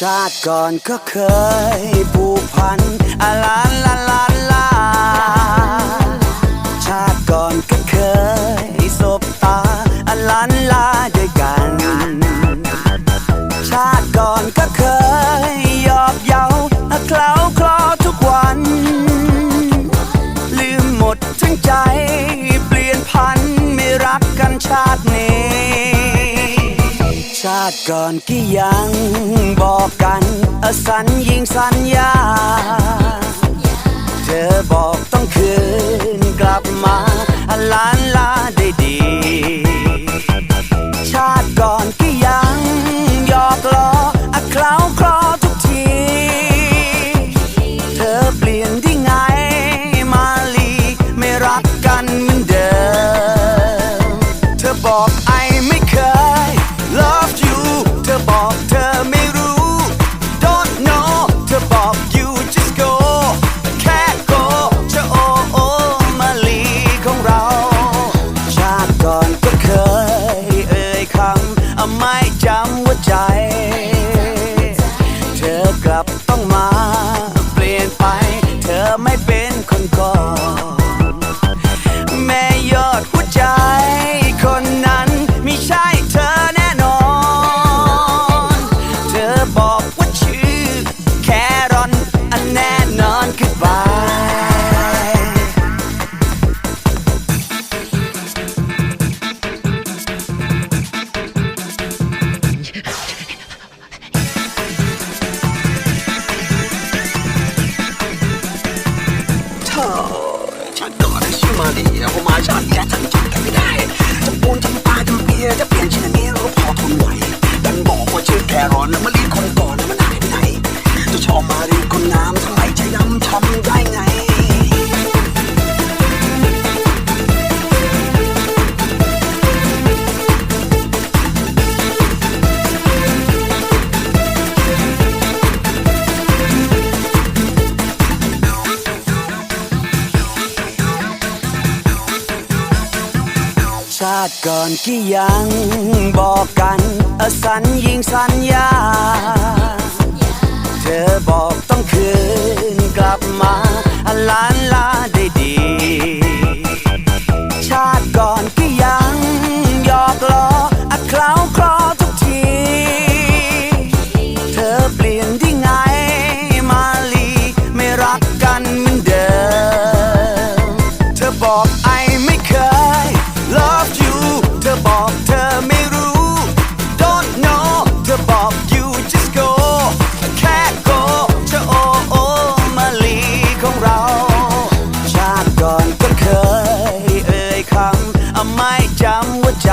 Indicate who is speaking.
Speaker 1: ชาติก่อนก็เคยผูกพันอาลานลาลาลา ชาติก่อนก็เคยาติก่อนกี่ยังบอกกันสัญญิงสัญญา เธอบอกต้องคืนกลับมาล้านลาได้ดี ชาติก่อนกี่ยังยอกล้ออะเคล้าคลอทุกที เธอเปลี่ยน
Speaker 2: ที่ไงา
Speaker 1: ติก่อนกี่ยังบอกกันสัญญิงสัญญา เธอบอกต้องคืนกลับมาลานลา ไม่จำว่าใจ